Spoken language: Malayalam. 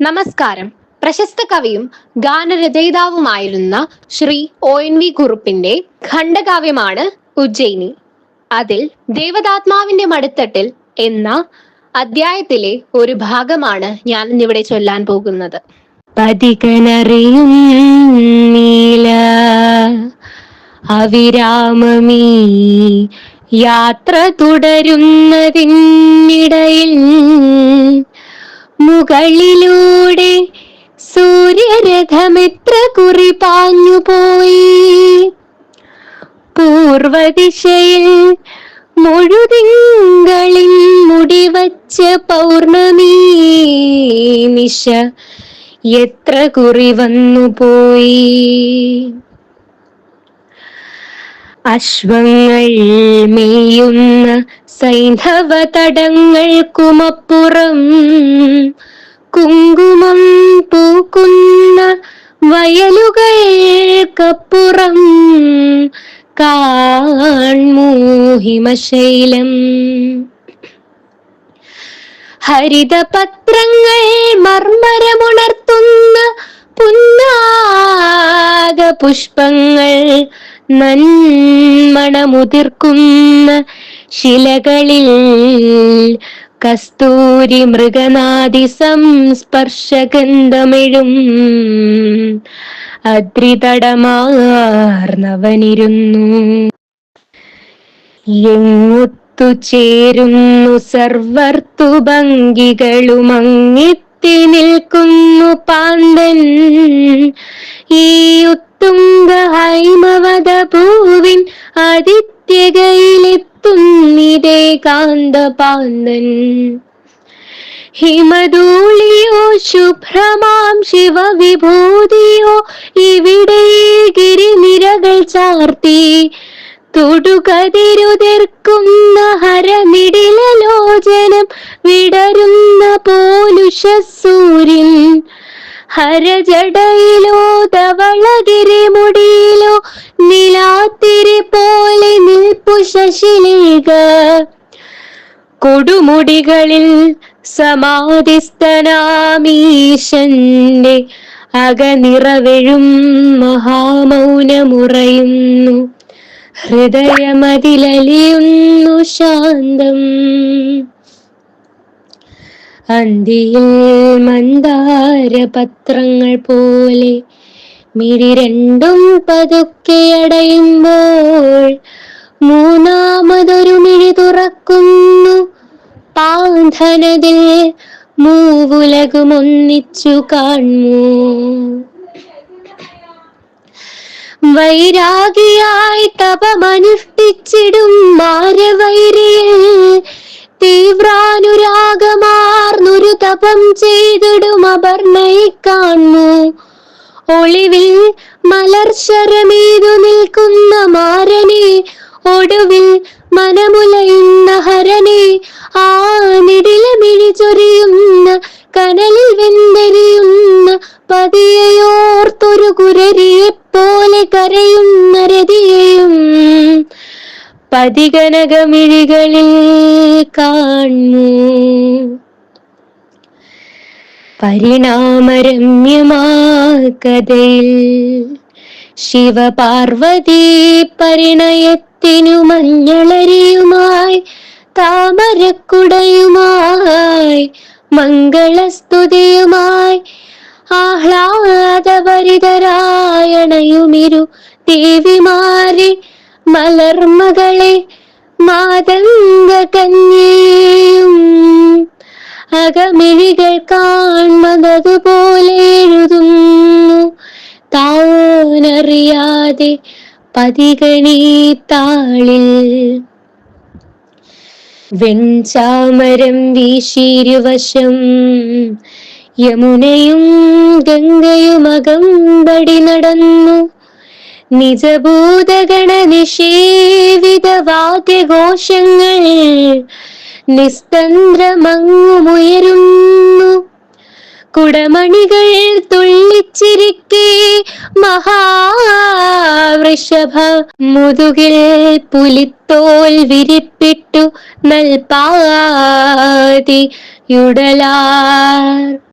നമസ്കാരം. പ്രശസ്ത കവിയും ഗാനരചയിതാവുമായിരുന്ന ശ്രീ ഒ എൻ വി കുറുപ്പിന്റെ ഖണ്ഡകാവ്യമാണ് ഉജ്ജയിനി. അതിൽ ദേവതാത്മാവിന്റെ മടുത്തട്ടിൽ എന്ന അധ്യായത്തിലെ ഒരു ഭാഗമാണ് ഞാൻ ഇന്നിവിടെ ചൊല്ലാൻ പോകുന്നത്. അവിരാമമീ യാത്ര തുടരുന്നതിനിടയിൽ മുകളിലൂടെ സൂര്യരഥമെത്ര കുറി പാഞ്ഞുപോയി പൂർവദിശയിൽ മുഴുതിങ്കളിൽ മുടിവച്ച പൗർണമി നിശ എത്ര കുറി വന്നുപോയി അശ്വങ്ങൾ മേയുന്ന സൈന്ധവ തടങ്ങൾക്കുമപ്പുറം കുങ്കുമം പൂക്കുന്ന വയലുകൾക്കപ്പുറം കാൺമോഹിമശൈലം ഹരിതപത്രങ്ങൾ മർമ്മരമുണർത്തുന്ന പുഷ്പങ്ങൾ നന്മണമുതിർക്കുന്ന ശിലകളിൽ കസ്തൂരി മൃഗനാദി സംസ്പർശഗന്ധമിഴും അദ്രിതടമാർന്നവനിരുന്നു. എങ്ങുത്തു ചേരുന്നു സർവർത്തു സർവർത്തുഭംഗികളുമങ്ങിത്തി നിൽക്കുന്നു പാന്തൻ ഈ ഉത്തുംഗ ഹൈമവത ഭൂവിൻ ആദിത്യകയിലെത്തുന്നിതേ കാന്തപാന്തൻ ഹിമധൂളിയോ ശുഭ്രമാം ശിവവിഭൂതിയോ ഇവിടെ ഗിരിനിരകൾ ചാർത്തി. തൊടുകതിരുതിർക്കുന്ന ഹരമിടിലോചനം വിടരുന്ന പോലുഷ ഹരജടയിലോ ധവളഗിരിമുടിയിലോ നിലാത്തിരി പോലെ നിൽപ്പു ശശിലേഖ കൊടുമുടികളിൽ സമാധിസ്ഥനാമീശന്റെ അകനിറവെഴും മഹാമൗനമുറയുന്നു. ഹൃദയമതിലലിയുന്നു ശാന്തം. അന്തിയിൽ മന്ദാരപത്രങ്ങൾ പോലെ മിഴി രണ്ടും പതുക്കെ അടയുമ്പോൾ മൂന്നാമതൊരു മിഴി തുറക്കുന്നു. പാന്ധനതിൽ മൂവുലകുമൊന്നിച്ചു കാണൂ വൈരാഗിയായി തപമനുഷ്ഠിച്ചിടും മാരവൈരിയിൽ തപം ചെയ്തിടും അപർണയെ കാണു. ഒളിവിൽ മലർശരമീതു നിൽക്കുന്ന മാരനെ ഒടുവിൽ മനമുലയുന്ന ഹരനെ ആ നിടിലമിഴി ചൊരിയുന്ന കനലിൽ വെന്തെരിയുന്ന പതിയോർത്തൊരു കുരരിയെ പോലെ കരയുന്ന രതിയെയും പതികനകമിഴികളിൽ കാണൂ. പരിണാമരമ്യമാ കഥയിൽ ശിവപാർവതി പരിണയത്തിനു മഞ്ഞളരിയുമായി താമരക്കുടയുമായി മംഗളസ്തുതിയുമായി ആഹ്ലാദപരിതരായണയുമിരു ദേവിമാരി മലർമകളെ മാതംഗ കന്യയും അകമിഴികൾ കാൺമതതുപോലെ എഴുതുന്നു. താനറിയാതെ പതികണീ താളിൽ വെഞ്ചാമരം വീശിരുവശം. യമുനയും ഗംഗയുമകം പടി നടന്നു. നിജഭൂതഗണ നിഷേവിത വാദ്യഘോഷങ്ങൾ നിസ്തന്ത്രമങ്ങുമുയരുന്നു. കുടമണികൾ തുള്ളിച്ചിരിക്കെ മഹാവൃഷഭ മുതുകിൽ പുലിത്തോൽ വിരിപ്പിട്ടു നൽപാതി യുടലാർ